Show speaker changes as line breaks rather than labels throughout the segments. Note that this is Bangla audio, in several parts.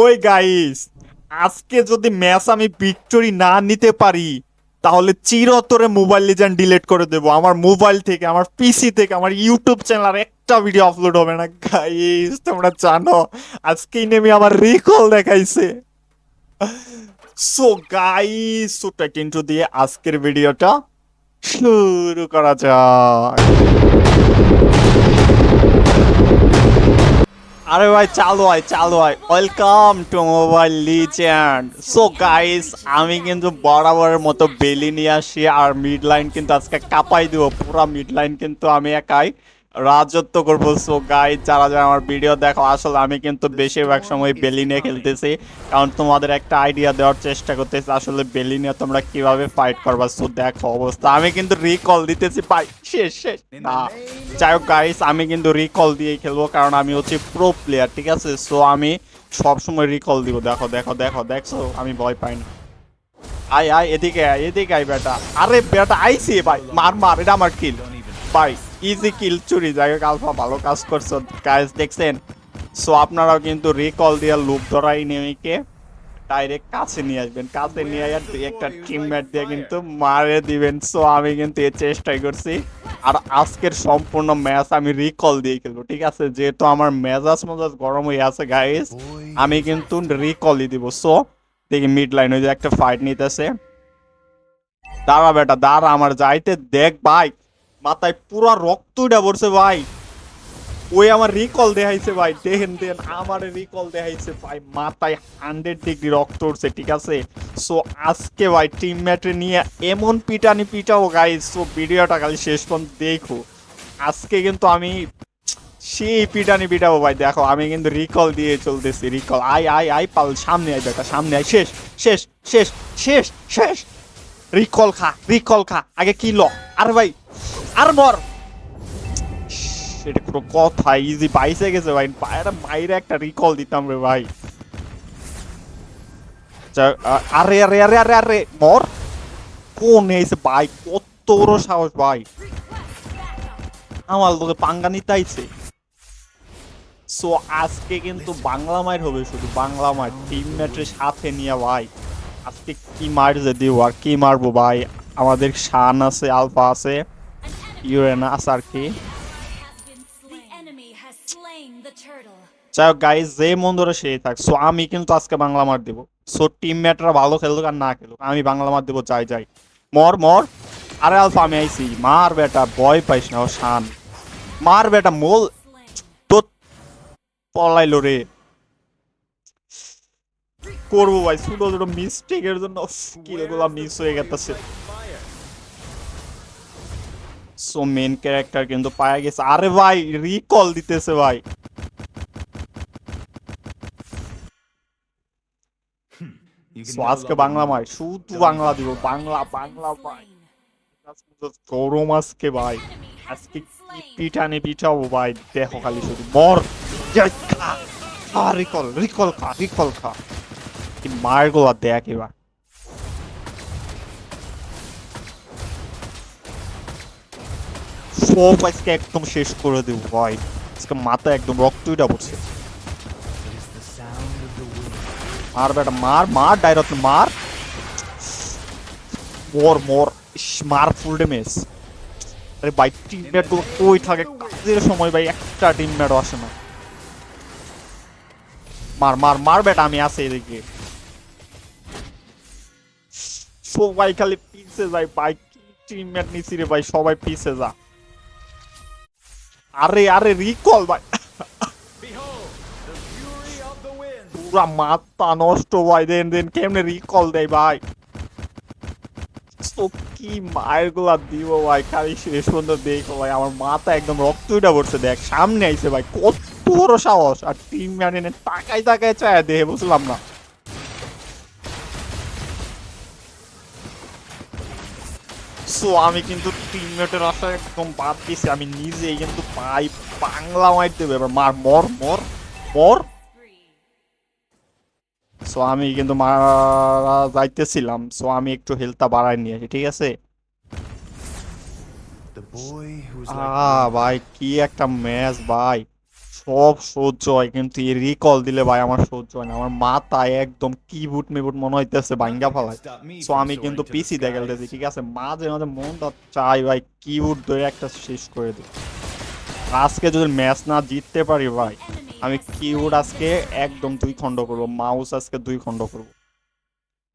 ওই গাইস আজকে যদি ম্যাচ আমি ভিক্টোরি না নিতে পারি, তাহলে চিরতরে মোবাইল লিজেন্ড ডিলিট করে দেবো। আমার মোবাইল থেকে, আমার পিসি থেকে, আমার ইউটিউব চ্যানেল আর একটা ভিডিও আপলোড হবে না গাইস তোমরা জানো, আজকেই নেমে আমার রিকল দেখাইছে। সো গাইস সো টেক দিয়ে আজকের ভিডিওটা শুরু করা যাক। আরে ভাই, চালু হয় চালু হয়। Welcome to mobile legend so guys আমি কিন্তু বরাবরের মতো বেলি নিয়ে আসি আর মিড লাইন কিন্তু আজকে কাপাই দিব। পুরো মিড লাইন কিন্তু আমি একাই। রাজত্ব করব। সো গাই যারা যারা আমার ভিডিও দেখো, আসলে আমি কিন্তু বেশিরভাগ সময় বেলিনে খেলতেছি। কারণ তোমাদের একটা আইডিয়া দেওয়ার চেষ্টা করতেছি, আসলে বেলিনে তোমরা কীভাবে ফাইট করবা। সো দেখো অবস্থা। আমি কিন্তু রিকল দিতেছি পাই শেষ শেষ। না। যাই হোক গাইস আমি কিন্তু রিকল দিয়েই খেলব, কারণ আমি হচ্ছে প্রো প্লেয়ার ঠিক আছে? সো আমি সবসময় রিকল দিব। দেখো দেখো দেখো, দেখছ? আমি ভয় পাই না। আয় আয়, এদিকে আয় এদিকে আয়, বেটা। আরে, বেটা, আইসি, ভাই। মার মার, এটা আমার কিল ভাই ইজি কিল চুরি, যাই হোক আলফা ভালো কাজ করছ। গাইস দেখছেন? সো আপনারাও কিন্তু রিকল দিয়ে লুক ধরাই নেমিকে ডাইরেক্ট কাছে নিয়ে আসবেন। কাছে নিয়ে আর একটা টিমমেট দিয়ে কিন্তু মারে দিবেন। সো আমি কিন্তু এই চেষ্টাই করছি। আর আজকের সম্পূর্ণ ম্যাচ আমি রিকল দিয়ে খেলব, ঠিক আছে? যেহেতু আমার মেজাজ মেজাজ গরম হয়ে আছে গাইস আমি কিন্তু রিকলই দিব। সো দেখি মিড লাইন ওই যে একটা ফাইট নিতেছে। দাঁড়া বেটা, দাঁড়া, আমার যাইতে দেখ, ভাই। মাথায় পুরা রক্ত উঠে পড়ছে ভাই। ওই আমার রিকল দেখাইছে ভাই, দেখেন দেন আমার রিকল দেখাইছে ভাই, মাথায় হান্ড্রেড ডিগ্রি রক্ত উঠছে, ঠিক আছে? সো আজকে ভাই টিম টিমমেট নিয়ে এমন পিটানি পিটাও গাইস সো ভিডিওটা খালি শেষ পর্যন্ত দেখো। আজকে কিন্তু আমি সেই পিটানি পিটাবো ভাই, দেখো, আমি কিন্তু রিকল দিয়ে চলতেছি রিকল আই আই আই পাল সামনে আই বেটা, সামনে আই শেষ শেষ শেষ শেষ শেষ। রিকল খা রিকল খা, আগে কি ল? আর ভাই আর মর সেটা কোনো কথা ইজি বাইসে গেছে ভাই। বাইরে বাইরে একটা রিকল দিতাম রে ভাই। আরে আরে আরে আরে আরে, মর। কোন এসে ভাই, কত সাহস ভাই। আমার লোকে পাঙ্গা নিতে আইছে সো আজকে কিন্তু বাংলা মায়ের হবে শুধু বাংলা মায়ের টিমমেটের সাথে নিয়ে ভাই। আজকে কি মার যে দিব আর কি মারবো ভাই? আমাদের শান আছে, আলফা আছে। ইউরেনা আছে আর কি. যাই হোক গাইজ যে মন ধরে সেই থাক। সো আমি কিন্তু আজকে বাংলা মার দিব। সো টিমমেটরা ভালো খেলুক আর না খেলুক আমি বাংলা মার দিব যাই যাই। মর মর। আরে আলফা আমি আইছি। মার বেটা ভয় পাইস না ও শান মার বেটা মোল তো পলাইলো রে। করব ভাই ছোট ছোট মিস্টেকের জন্য কিলগুলো মিস হয়ে গেছে সো মেন ক্যারেক্টার কিন্তু পায়া গেছে। আরে ভাই রিকল দিতেছে ভাই। আজকে বাংলা মাই শুধু বাংলা দিব বাংলা বাংলা ভাই। গরম আজকে ভাই। আজকে কি পিঠানে পিঠাবো ভাই দেখো খালি শুধু। মর। খা। রিকল রিকল খা রিকল খা। কি মার গোলা দেখ এবার। সব আজকে একদম শেষ করে দেবো, ভাই। আজকে মাথা একদম রক্ত উঠা পড়ছে। মার বেটা, মার মার, ডাইরেক্ট মার। মোর মোর মার ফুল ড্যামেজ আরে ভাই টিমমেটগুলো কই থাকে? কাজের সময় ভাই একটা টিমমেটও আসে না? মার মার মার বেটা, আমি আছি এদিকে। সবাই খালি পিছে যায়, ভাই। টিমমেট নিছি রে ভাই, সবাই পিছে যা আরে আরে রিকল ভাই। পুরা মাথা নষ্ট, ভাই। দেন দেন, কেমনে রিকল দেয়, ভাই? কি মায়েরগুলা দিব, ভাই? খালি শেষ পর্যন্ত দেখো, ভাই। আমার মাথা একদম রক্ত উঠে পড়ছে, দেখ। সামনে আইছে, ভাই। কত বড় সাহস। আর টিম ম্যান তাকাই তাকাই চায় দেহে, বুঝলাম না। সো আমি কিন্তু টিমমেটের আশায় একদম বাদ দিছি আমি নিজেই কিন্তু পাই বাংলা মাইর দেবে। এবার মার মর মর মর। সো আমি কিন্তু মারা যাইতেছিলাম। সো আমি একটু হেলথটা বাড়াই নিয়ে আসি ঠিক আছে? ভাই কি একটা ম্যাচ ভাই। সব সহ্য হয় কিন্তু এই রিকল দিলে ভাই আমার সহ্য হয় না। আমার মাথায় একদম কিবুট মিবুট মনে হইতেছে ভাঙ্গা ফালাই সো আমি কিন্তু পিসি দেখে খেলতেছি ঠিক আছে? মাঝে মাঝে মনটা চাই ভাই কিউট ধরে একটা শেষ করে দিই। আজকে যদি ম্যাচ না জিততে পারি ভাই আমি কিউট আজকে একদম দুই খণ্ড করব মাউস আজকে দুই খণ্ড করব।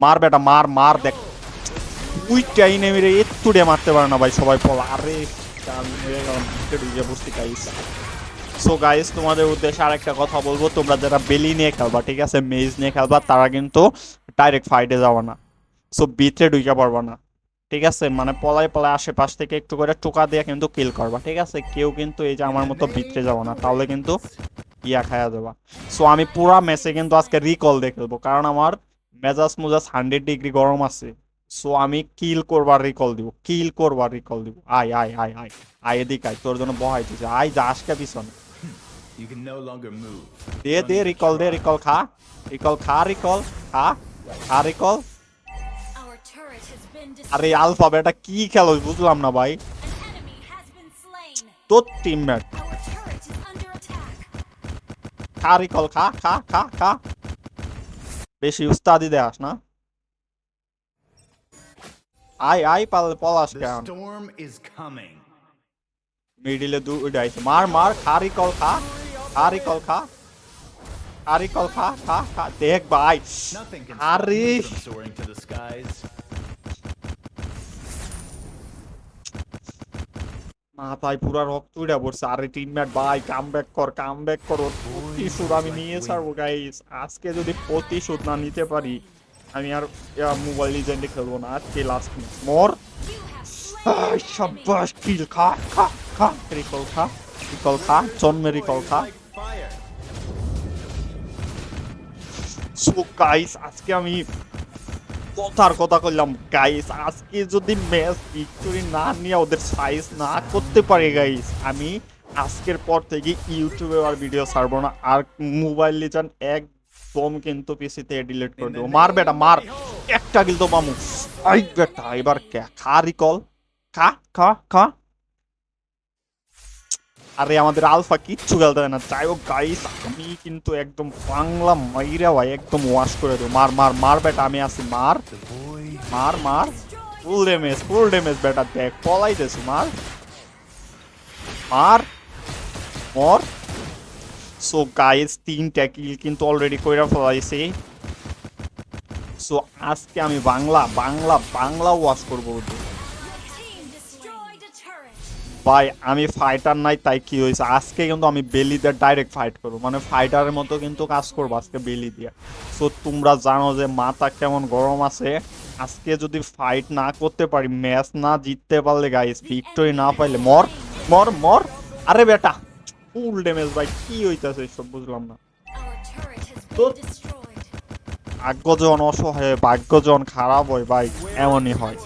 মার বেটা মার মার দেখ। উইটাই নেমে রে একটু মারতে পারে না ভাই সবাই বল আরে আমি মেরে গেলাম সো গাইস তোমাদের উদ্দেশ্যে আরেকটা কথা বলব। তোমরা যারা বেলি নিয়ে খেলবা, ঠিক আছে মেজ নিয়ে খেলবা, তারা কিন্তু ডাইরেক্ট ফাইটে যাওয়া না। সো ভিতরে ঢুকে পারবা না। ঠিক আছে মানে পলায় পলায় আশেপাশ থেকে একটু করে টোকা দিয়ে কিন্তু কিল করবা, ঠিক আছে? কেউ কিন্তু এই যে আমার মতো ভিতরে যাব না, তাহলে কিন্তু ইয়া খায়া দেবা। সো আমি পুরা ম্যাচে কিন্তু আজকে রিকল দিয়ে খেলব, কারণ আমার মেজাজ মুজাজ হান্ড্রেড ডিগ্রি গরম আছে। সো আমি কিল করবার রিকল দিব কিল করবার রিকল দিব। আয় আয় আয় আয় আয়, এদিক আয়, তোর জন্য বহাই দিছে। আয়, যা, আজকে পিছনে।
You can no longer move.
দে দে রিকল দে রিকল খা রিকল খা রিকল খা খা recall
Our turret has been
আরে
destroyed.
আলফা বেটা কি খেলো বুঝলাম না ভাই. তোর টিমমেট. খা রিকল খা খা খা খা বেশি উস্তাদি দেয়াস না আয় আয় পাল পলাশ
The
কেন
storm is
মিডিলে দু উড়াইছে মার মার খা রিকল খা রিকল খা রিকল খা খা খা দেখ ভাই আরে. মাথায় পুরা রক্ত উড়ে পড়ছে। আরে টিমমেট ভাই কাম ব্যাক কর। কাম ব্যাক কর প্রতিশোধ আমি নিয়ে ছাড়বো গাইস আজকে যদি প্রতিশোধ না নিতে পারি আমি আর মোবাইল লিজেন্ডে খেলব না। আজকে লাস্ট মোর. সাব্বাস কিল খা খা খা। রিকল খা রিকল খা। জন্মে রিকল খা. সো গাইস আজকে আমি কথার কথা কইলাম। গাইস আজকে যদি ম্যাচ ভিক্টরি না নিয়ে ওদের সাইজ না করতে পারে গাইস আমি আজকের পর থেকে ইউটিউবে আর ভিডিও ছাড়বো না। আর মোবাইল লিজান একদম কিন্তু পিসিতে ডিলিট করে দেবো। মার বেটা, মার। একটা কিল তো পামু। আই বেটা, এবার খা রিকল খা খা খা। আরে আমাদের আলফা কিচ্ছু খেলতে হয় না। যাই হোক গাইস আমি কিন্তু একদম বাংলা মাইরা ভাই একদম ওয়াশ করে দেবো। মার মার মার বেটা, আমি আছি, মার। মার মার। ফুল ড্যামেজ ফুল ড্যামেজ বেটা, দেখ, পলাইতেছি, মার। মার, মর। সো গাইস তিনটা কিল কিন্তু অলরেডি কইরা ফলাইছি। সো আজকে আমি বাংলা বাংলা বাংলা ওয়াশ করব ভাই, আমি ফাইটার নাই, তাই কি হয়েছে আজকে কিন্তু আমি বেলি দিয়ে ডাইরেক্ট ফাইট করব মানে ফাইটারের মতো কিন্তু কাজ করব আজকে বেলি দিয়ে সো তোমরা জানো যে মাথা কেমন গরম আছে আজকে যদি ফাইট না করতে পারি ম্যাচ না জিততে পারলে গাইস ভিক্টরি না পাইলে, মর মর মর আরে বেটা ফুল ড্যামেজ ভাই, কি হইতাছে সব বুঝলাম না
Our turret has
Tốt.
been destroyed.
ভাগ্য যখন অসহায় ভাগ্য যখন খারাপ হয়, ভাই, এমনই হয়.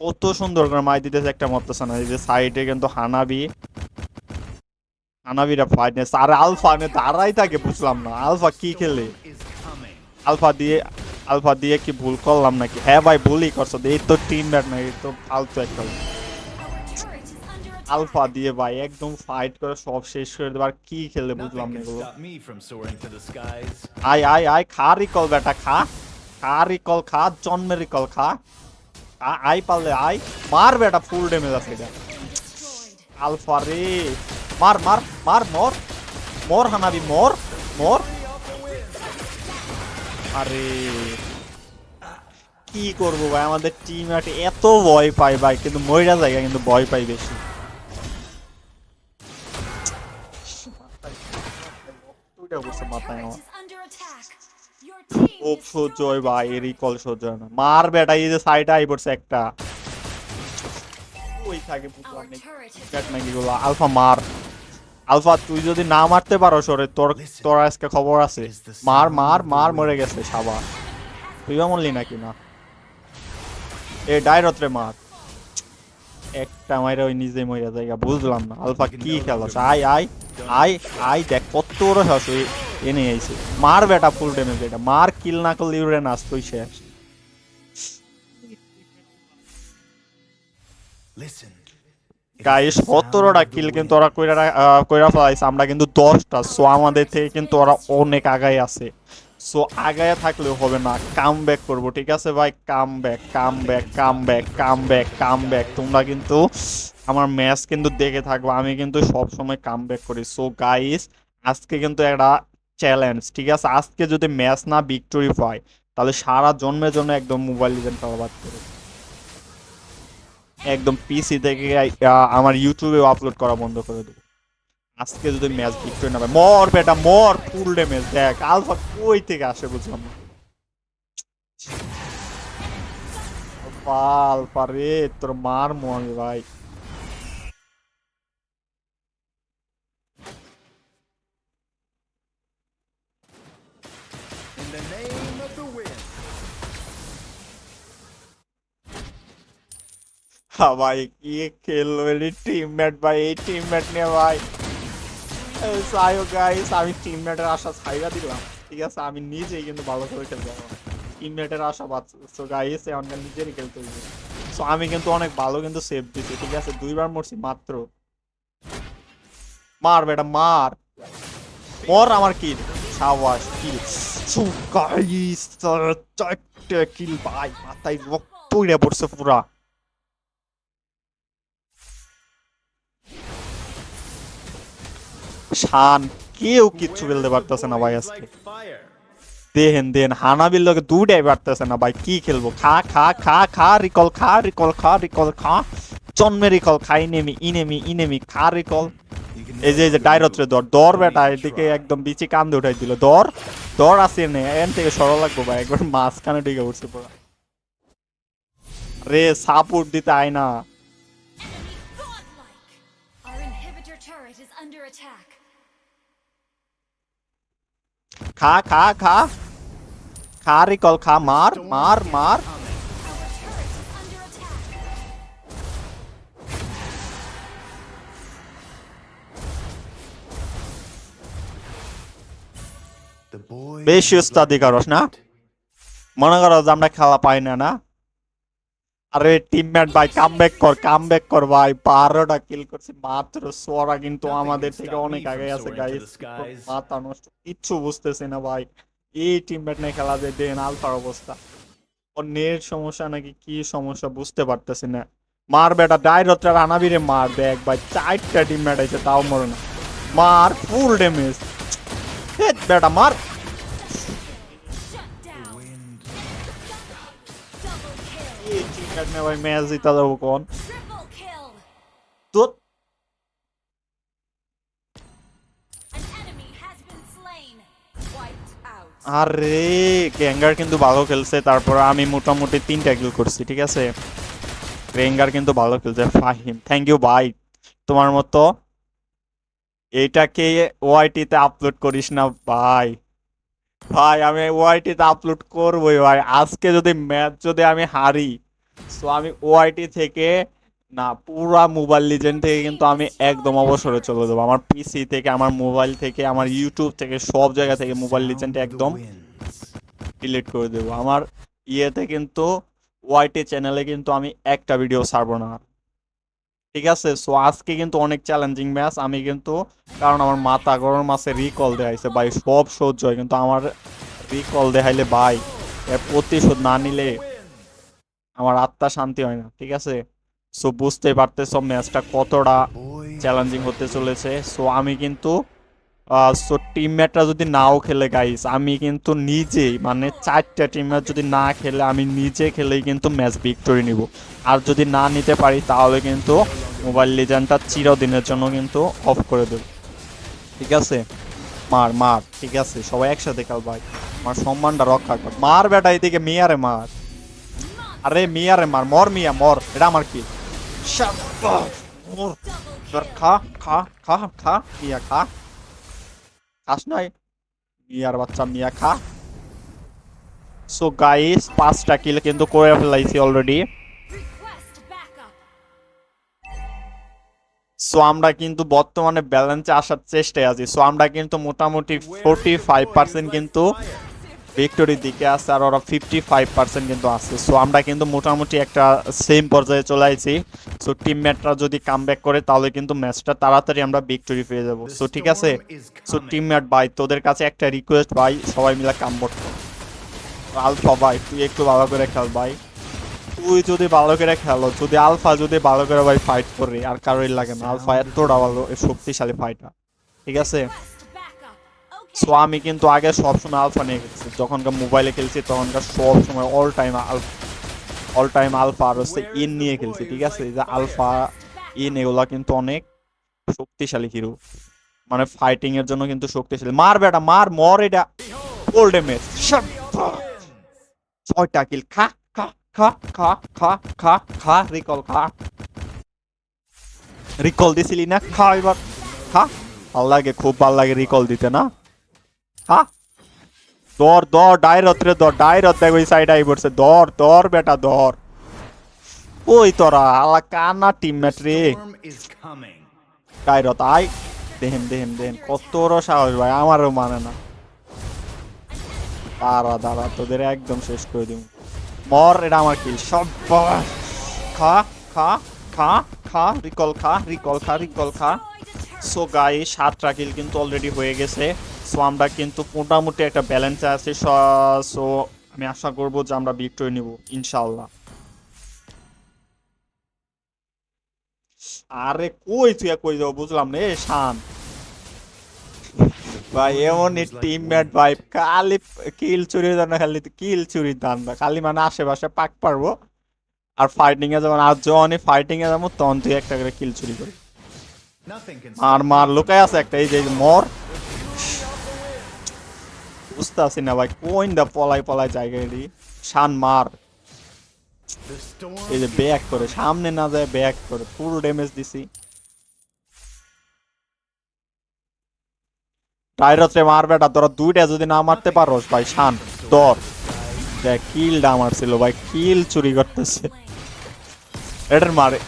কত সুন্দর করে মাই দিতেছে একটা মরতেছে না। এই যে সাইডে কিন্তু হানাবি। হানাবিরা ফাইটনেস আর আলফা নে দাঁড়াই থাকে, বুঝলাম না। আলফা কি খেলে? আলফা দিয়ে আলফা দিয়ে কি ভুল করলাম নাকি? হ্যাঁ ভাই, ভুলই করছ। এই তো টিম ব্যাট না, এই তো ফালতু একটা. আলফা দিয়ে ভাই একদম ফাইট করে সব শেষ করে দেবার কি খেলে, বুঝলাম না এগুলো. আয় আয় আয়, খা রিকল বেটা, খা। খা রিকল খা, জন্মের রিকল খা। আ- আয় পারলে আই। মার বেটা ফুল ডেমেজ আছে এটা. আলফা রে। মার মার মার, মর। মর, হানাবি, মর মর। আরে। কি করব ভাই? আমাদের টিম এত ভয় পায় ভাই, কিন্তু ময়রা জায়গা কিন্তু ভয় পাই বেশি। খুব সহ্য হয়. ভাই রিকল সহ্য হয় না। মার বেটা এই যে সাইডে আই পড়ছে একটা। ওই থাকে বুঝলাম
Our
না
turret has
ক্যাট নাকি গুলো। আলফা মার। আলফা তুই যদি না মারতে পারো সরে তোর তোর আজকে খবর আছে। মার মার মার মরে গেছে সাবা। তুইও মরলি নাকি না? এ ডাইরত রে মার। একটা মাইরে ওই নিজে মইরা জায়গা বুঝলাম না। আলফা কি খেলো আয় আয় আয় আয় দেখ কত বড় হস ওই এনে আইছে। মার বেটা ফুল ড্যামেজ এটা। মার কিল না করলে ইউরে নাচ তুই শেষ গাইস সতেরোটা কিল কিন্তু ওরা কইরা কইরা ফেলাইছে। আমরা কিন্তু দশটা। সো আমাদের থেকে কিন্তু ওরা অনেক আগায় আছে। সো আগায় থাকলেও হবে না। কাম ব্যাক করব ঠিক আছে ভাই? Come back come back come back come back come back তোমরা কিন্তু আমার ম্যাচ কিন্তু দেখে থাকব। আমি কিন্তু সব সময় কাম ব্যাক করি। সো গাইস আজকে কিন্তু একটা চ্যালেঞ্জ ঠিক আছে? আজকে যদি ম্যাচ না ভিক্টোরি পাই তাহলে সারা জন্মের জন্য একদম মোবাইল লিজেন্ড বাদ করে। একদম পিসি থেকে আমার ইউটিউবে আপলোড করা বন্ধ করে দেবো। আজকে যদি ম্যাচ ভিক্টোরি না পায়, মর বেটা, মর ফুল ড্যামেজ দেখ আলফা কই থেকে আসে বুঝলাম না আলফা রে, তোর মার মনে ভাই। ভাই, কি খেললো টিমমেট ভাই, এই টিমমেট নিয়ে ভাই। সাইও গাইস আমি টিমমেটের আশা ছাইরা দিলাম। ঠিক আছে, আমি নিজেই কিন্তু ভালো করে খেলতে পারব টিমমেটের আশা বাঁচছো গাইস এখনকার নিজেরই খেলতে হবে সো আমি কিন্তু অনেক ভালো কিন্তু সেভ দিছি, ঠিক আছে? দুইবার মরছি মাত্র। মার বেটা, মার। মর আমার কিল সাবাস কিল সো গাইস চারটে কিল ভাই, মাথায় রক্ত পড়ে পড়ছে পুরা। শান, কেউ কিচ্ছু ফেলতে পারতেছে না ভাই আজকে. দেহেন দেন হানাবির লোকে দুটাই পারতেছে না ভাই, কি খেলব? খা খা খা খা রিকল খা রিকল খা রিকল খা। জন্মে রিকল খাই নেমি ইনেমি ইনেমি খা রিকল এই যে এই যে ডাইরত্রে দর দর বেটা, এদিকে একদম বিচি কান্দে উঠাই দিল। দর দর আছে নে এন থেকে সরল লাগবো ভাই, একবার মাঝখানে ঢুকে উঠছে পুরো। রে সাপোর্ট দিতে আয় না। খা খা খা। খা রিকল খা মার মার মার. বেশি উস্তাদি করস না। মনে করো যে আমরা খেলা পাই না না? আরে টিমমেট ভাই কাম ব্যাক কর কাম ব্যাক কর ভাই। বারোটা কিল করছি মাত্র সোরা কিন্তু আমাদের থেকে অনেক আগে আছে গাইস মাথা নষ্ট কিচ্ছু বুঝতেছি না ভাই। এই টিমমেট নিয়ে খেলা যে দেন আলফার অবস্থা। ওর নেট সমস্যা নাকি কি সমস্যা বুঝতে পারতেছি না। মার বেটা ডাইরত্রা রানাবিরে মার দেখ ভাই চারটা টিমমেট আছে তাও মরে না। মার ফুল ড্যামেজ বেটা মার।
An enemy has been slain. Wiped out.
আরে গ্যাঙ্গার কিন্তু ভালো খেলছে তারপর আমি মোটামুটি তিনটা কিল করছি ঠিক আছে? গ্যাঙ্গার কিন্তু ভালো খেলছে ফাহিম থ্যাংক ইউ ভাই তোমার মতো এইটাকে ওআইটিতে আপলোড করিস না ভাই ভাই আমি ওআইটিতে আপলোড করবোই ভাই। আজকে যদি ম্যাচ যদি আমি হারি সো আমি ওআইটি থেকে না পুরা মোবাইল লিজেন্ড থেকে কিন্তু আমি একদম অবসরে চলে যাব। আমার পিসি থেকে আমার মোবাইল থেকে আমার ইউটিউব থেকে সব জায়গা থেকে মোবাইল লিজেন্ড একদম ডিলিট করে দেবো। আমার ইয়েতে কিন্তু ওয়াইটি চ্যানেলে কিন্তু আমি একটা ভিডিও ছাড়বো না। ঠিক আছে? সো আজকে কিন্তু অনেক চ্যালেঞ্জিং ম্যাচ আমি কিন্তু কারণ আমার মাথা গরম মাসে রিকল দেখাইছে। ভাই সব সহ্য হয় কিন্তু আমার রিকল দেখাইলে ভাই এর প্রতিশোধ না নিলে আমার আত্মা শান্তি হয় না, ঠিক আছে? সো বুঝতেই পারতেছো ম্যাচটা কতটা চ্যালেঞ্জিং হতে চলেছে। সো আমি কিন্তু সো টিম টিমমেটরা যদি নাও খেলে গাইস আমি কিন্তু নিজেই মানে চারটা টিমমেট যদি না খেলে, আমি নিজে খেলেই কিন্তু ম্যাচ ভিক্টোরি নিব। আর যদি না নিতে পারি, তাহলে কিন্তু মোবাইল লিজেন্ডটা চিরদিনের জন্য কিন্তু অফ করে দেব। ঠিক আছে? মার মার, ঠিক আছে? সবাই একসাথে খেল, ভাই। আমার সম্মানটা রক্ষা কর। মার, বেটা, এদিকে মিয়ারে মার। আরে মিয়ারে মার মর মিয়া মর এটা আমার কি শাবাশ, মর।
Double kill.
খা খা খা খা মিয়া খা খাস নাই মিয়ার বাচ্চা মিয়া খা সো গাইস পাঁচটা কিল কিন্তু করে ফেলাইছি অলরেডি. সো আমরা কিন্তু বর্তমানে ব্যালেন্সে আসার চেষ্টায় আছি সো আমরা কিন্তু মোটামুটি ফোর্টি ফাইভ পার্সেন্ট কিন্তু ভিক্টোরির দিকে আছে আর ওরা ফিফটি ফাইভ পার্সেন্ট কিন্তু আছে। সো আমরা কিন্তু মোটামুটি একটা সেম পর্যায়ে চলে আইছি। সো টিমমেটরা যদি কাম করে তাহলে কিন্তু ম্যাচটা তাড়াতাড়ি আমরা ভিক্টোরি পেয়ে যাব। সো ঠিক আছে? So
coming.
টিমমেট ভাই তোদের কাছে একটা রিকোয়েস্ট ভাই সবাই মিলে কাম করতো আলফা ভাই তুই একটু ভালো করে খেল ভাই তুই যদি ভালো করে খেলো যদি আলফা যদি ভালো করে ভাই ফাইট করে আর কারোই লাগে না। আলফা এতটা ভালো শক্তিশালী ফাইটার ঠিক আছে. সো আমি কিন্তু আগে সবসময় আলফা নিয়ে খেলছি। যখনকার মোবাইলে খেলছি তখনকার সবসময় all time alpha all time alpha আর হচ্ছে ইন নিয়ে খেলছি ঠিক আছে? এই যে আলফা ইন এগুলা কিন্তু অনেক শক্তিশালী হিরো মানে ফাইটিং এর জন্য কিন্তু শক্তিশালী। মার বেটা মার মর এটা। গোল ড্যামেজ ছয়টা কিল খা খা খা খা খা খা খা রিকল খা। রিকল দিছিলি না? খা এবার। খা। ভালো লাগে খুব ভালো লাগে রিকল দিতে না? হা? দর দর ডাইরত রে দর ডাইরত দেখ ওই সাইড আই পড়ছে। দর দর বেটা দর। ওই তোরা আলা কানা টিমমেট রে. ডাইরত আই। দেহেন দেহেন দেহেন কত সাহস ভাই আমারও মানে না। দাঁড়া দাঁড়া তোদের একদম শেষ করে দিব। মর এটা আমার কিল সব খা খা খা খা রিকল খা রিকল খা রিকল খা। সো গাই সাতটা কিল কিন্তু অলরেডি হয়ে গেছে। সো আমরা কিন্তু মোটামুটি একটা ব্যালেন্সে আছি। সো আমি আশা করব যে আমরা বিক্টরি নিব ইনশাল্লাহ আরে কই তুই কই যাব? বুঝলাম না। এ শান। ভাই এমনই টিমমেট ভাই খালি কিল চুরি দান খালি কিল চুরি দান। খালি মানে আশেপাশে পাক পারব। আর ফাইটিং এ যেমন আর যখনই ফাইটিং এ যাব তখন তুই একটা করে কিল চুরি করি আর মার লুকায় আছে একটা এই যে মর। বুঝতে আছি না ভাই কোন দা পলাই পলাই জায়গায় রে শান মার। এই যে ব্যাক করে, সামনে না যায় ব্যাক করে ফুল ড্যামেজ দিছি। টাইরত্রে মারবে এটা তোরা দুইটা যদি না মারতে পারোস, ভাই শান দর দেখ কিলটা মারছিল ভাই কিল চুরি করতেছে। এটার মারে।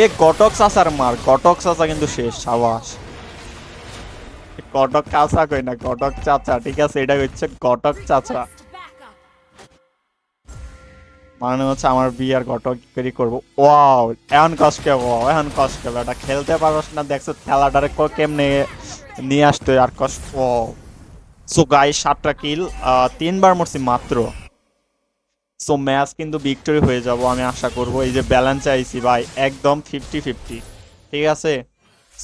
এ, গটক চাচার মার, গটক চাচা কিন্তু শেষ, সাবাস। গটক কাঁচা কই না, গটক চাচা, ঠিক আছে? এটা হচ্ছে গটক চাচা। মানে হচ্ছে আমার বিয়ার ঘটক করি করব। ওয়াও, এখন কষ্টকে ওয়াও, এখন কষ্টকে এটা খেলতে পারোস না, দেখছ খেলাটারে ক- কেমনে নিয়ে আসতে আর কষ্ট ও সো গাই সাতটা কিল তিনবার মরছি মাত্র। সো ম্যাচ কিন্তু ভিক্টরি হয়ে যাব আমি আশা করব। এই যে ব্যালেন্স আইছি ভাই, একদম ফিফটি ফিফটি ঠিক আছে?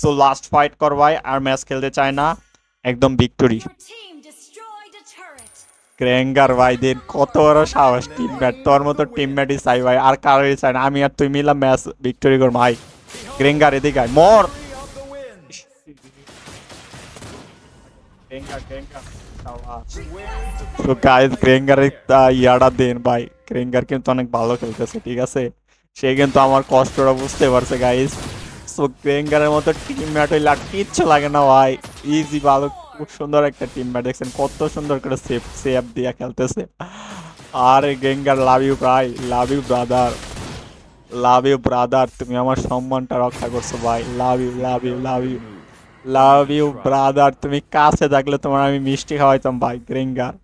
সো লাস্ট ফাইট কর ভাই আর ম্যাচ খেলতে চায় না একদম ভিক্টরি ক্রেঙ্গার ভাইদের কত বড় সাহস টিমমেট তোর মতো টিমমেটই চাই ভাই আর কারোরই চাই না আমি আর তুই মিলা ম্যাচ ভিক্টোরি কর ভাই ক্রেঙ্গার এদিকে আয় মর তো ইয়াটা দেন ভাই ক্রেঙ্গার কিন্তু অনেক ভালো খেলতেছে ঠিক আছে সে কিন্তু আমার কষ্টটা বুঝতে পারছে গাইস সো ক্রেঙ্গারের মতো টিমমেট হইলে আর কিচ্ছু লাগে না ভাই। ইজি ভালো, খুব সুন্দর একটা টিমমেট দেখছেন। কত সুন্দর করে সেফ সেফ দিয়ে খেলতেছে। আরে গেঙ্গার লাভ ইউ ভাই love you brother love you brother তুমি আমার সম্মানটা রক্ষা করছ ভাই। Love you love you love you love you brother তুমি কাছে থাকলে তোমার আমি মিষ্টি খাওয়াইতাম ভাই গ্রেঙ্গার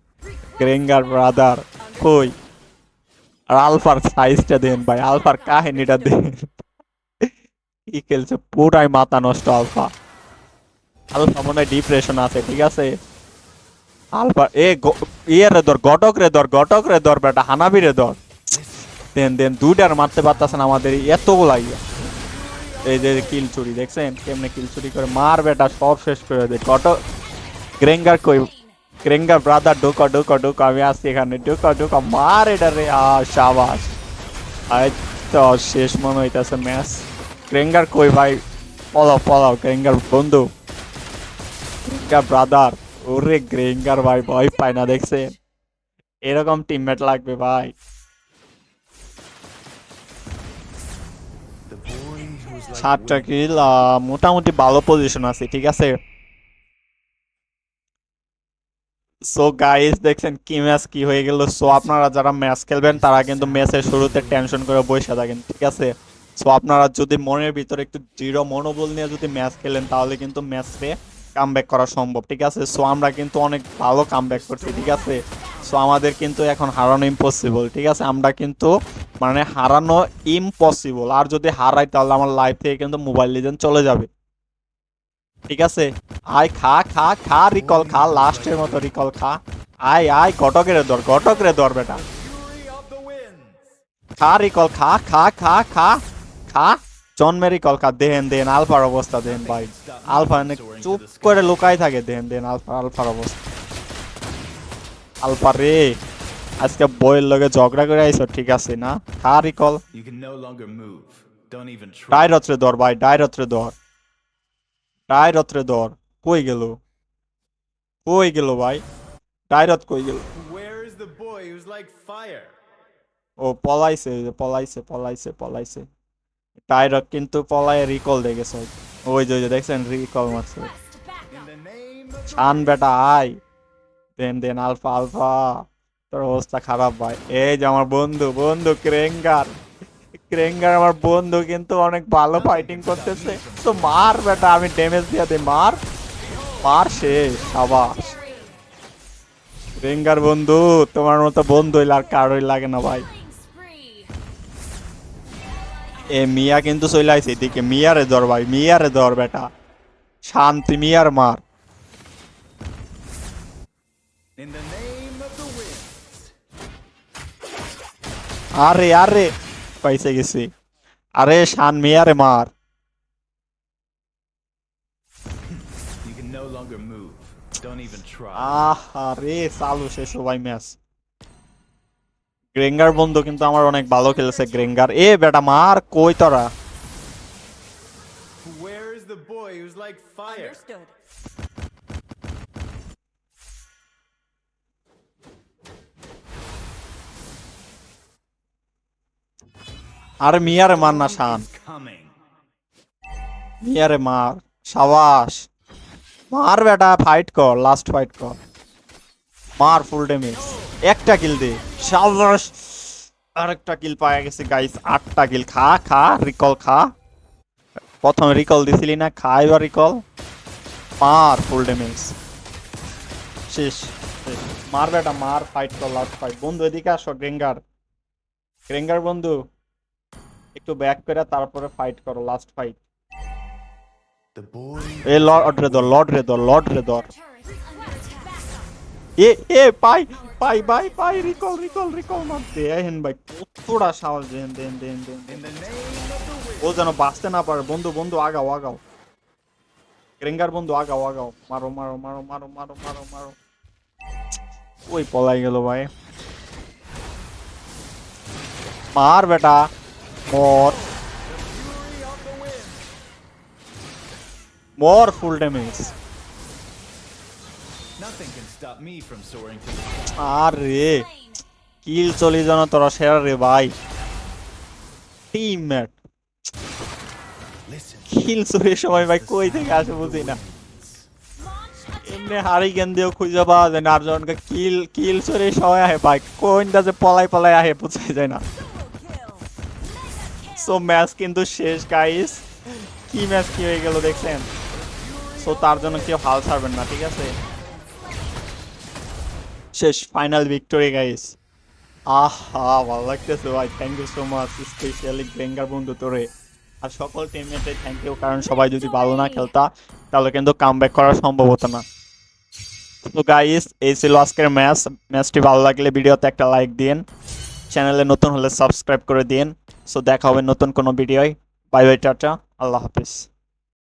গ্রেঙ্গার ব্রাদার কই? আর আলফার সাইজটা দেন ভাই আলফার কাহিনীটা দেন। কি খেলছে, পুরাই মাথা নষ্ট আলফা। আলফা মনে ডিপ্রেশন আছে, ঠিক আছে? আলফা, এ ইয়ে রে ধর গটক রে ধর গটক রে ধর, বেটা, হানাবি রে ধর। দেন দেন দুইটার মারতে পারতাছেন আমাদের এতগুলা ইয়া। এই যে কিল চুরি, দেখছেন? কেমনে কিল চুরি করে, মার বেটা, সব শেষ করে দে। গটক গ্রেঙ্গার কই? গ্রেঙ্গার ব্রাদার ঢোকা ঢোকা ঢোকা, আমি আসছি এখানে। ঢোকা ঢোকা, মার এটা রে আ শাবাস আই তো, শেষ মনে হইতাছে ম্যাচ। গ্রেঙ্গার কই ভাই পলাও পলাও গ্রেঙ্গার বন্ধু ব্রাদার ওরে গ্রেঙ্গার ভাই ভয় পায় না দেখছেন এরকম টিমমেট লাগবে ভাই সাতটা. কিল মোটামুটি ভালো পজিশন আছে ঠিক আছে সো গাইস দেখছেন কি ম্যাচ কি হয়ে গেল সো আপনারা যারা ম্যাচ খেলবেন তারা কিন্তু ম্যাচের শুরুতে টেনশন করে বসে থাকেন ঠিক আছে সো আপনারা যদি মনের ভিতরে একটু দৃঢ় মনোবল নিয়ে যদি ম্যাচ খেলেন, তাহলে কিন্তু ম্যাচে কাম করা সম্ভব, ঠিক আছে? সো আমরা কিন্তু অনেক ভালো কাম করছি, ঠিক আছে? সো আমাদের কিন্তু এখন হারানো ইম্পসিবল ঠিক আছে? আমরা কিন্তু মানে হারানো ইম্পসিবল আর যদি হারাই তাহলে আমার লাইফ থেকে কিন্তু মোবাইল লিজেন্ড চলে যাবে, ঠিক আছে? আয়, খা খা খা রিকল খা লাস্টের মতো রিকল খা। আয় আয়, ঘটকের দর ঘটকের দর, বেটা। খা রিকল খা খা খা খা। খা জন্মের রিকল খা দেন দেন আলফার অবস্থা দেন ভাই। আলফা চুপ করে লুকাই থাকে দেন দেন আলফা আলফার অবস্থা। আলফা রে আজকে বইয়ের লগে ঝগড়া করে আইছো ঠিক আছে না?
even try.
ডাইরত্রে দর ভাই ডাইরত্রে দর ডাইরত্রে দর কই গেল? কই গেল ভাই? ডাইরত কই গেল? ও পলাইছে পলাইছে পলাইছে পলাইছে। ডাইরত কিন্তু পলায় রিকল ওই যে ওই যে, দেখছেন? রিকল মারছে। শান বেটা, আয়। দেন দেন, আলফা আলফা। তোর অবস্থা খারাপ ভাই। এই যে আমার বন্ধু বন্ধু ক্রেঙ্গার। ক্রেঙ্গার আমার বন্ধু কিন্তু অনেক ভালো ফাইটিং করতেছে। তো মার বেটা, আমি ড্যামেজ দিয়ে দে মার। মার শেষ সাবাস। ক্রেঙ্গার বন্ধু, তোমার মতো বন্ধু আর কারোই লাগে না ভাই. এ মিয়া কিন্তু চলে আইছে এদিকে মিয়ারে ধর ভাই মিয়ারে ধর বেটা। শান্তি মিয়ার মার. আরে আরে পাইছে গেছি। আরে শান মিয়ারে মার. আহ আরে চালু শেষ সবাই ম্যাচ। গ্রেঙ্গার বন্ধু কিন্তু আমার অনেক ভালো খেলেছে গ্রেঙ্গার এ বেটা মার কই তোরা. আরে মিয়ারে মার না শান। মিয়ারে মার সাবাস। মার বেটা ফাইট কর লাস্ট ফাইট কর। মার ফুল ড্যামেজ একটা কিল দে। সাবাস আরেকটা কিল পাওয়া গেছে গাইস আটটা কিল খা খা রিকল খা। প্রথমে রিকল দিছিলি না? খা এবার রিকল মার ফুল ড্যামেজ শেষ। মার বেটা মার। ফাইট কর লাস্ট ফাইট বন্ধু এদিকে আসো গ্রেঙ্গার গ্রেঙ্গার বন্ধু। একটু ব্যাক করে তারপরে ফাইট করো লাস্ট ফাইট এ লর্ড রে ধর লর্ড রে ধর লর্ড রে ধর এ এ, পাই পাই পাই পাই রিকল রিকল রিকল মার দেন ভাই, কতটা সাহস দেন দেন দেন দেন. ও যেন বাঁচতে না পারে। বন্ধু বন্ধু, আগাও আগাও। ক্রেঙ্গার বন্ধু, আগাও আগাও। মারো মারো মারো মারো মারো মারো মারো। ওই পলাই গেল ভাই। মার বেটা, মর. মর ফুল ড্যামেজ আর. কিল চলি যেন তোরা সেরা রে ভাই টিমমেট
Listen.
কিল চুরির সময় ভাই কই থেকে আসে বুঝি না
Launch
এমনি হারি জ্ঞান দিয়েও খুঁজে পাওয়া যায় না আর জনকে কিল কিল চুরির সময় আহে ভাই কোনটা যে পলাই পলাই আহে বুঝাই যায় না. সো ম্যাচ কিন্তু শেষ গাইস কি ম্যাচ কি হয়ে গেল দেখছেন সো তার জন্য কেউ হাল ছাড়বেন না ঠিক আছে শেষ ফাইনাল ভিক্টোরি গাইস আহা, ভালো লাগতেছে ভাই। Thank you so much specially বেঙ্গার বন্ধু তোরে। আর সকল টিমমেটে থ্যাংক ইউ কারণ সবাই যদি ভালো না খেলতা, তাহলে কিন্তু কাম করা সম্ভব হতো না। তো গাইস এই ছিল আজকের ম্যাচ ম্যাচটি ভালো লাগলে ভিডিওতে একটা লাইক দিন। চ্যানেলে নতুন হলে সাবস্ক্রাইব করে দিন। সো দেখা হবে নতুন কোনো ভিডিওয় বাই বাই টাটা। আল্লাহ হাফিজ।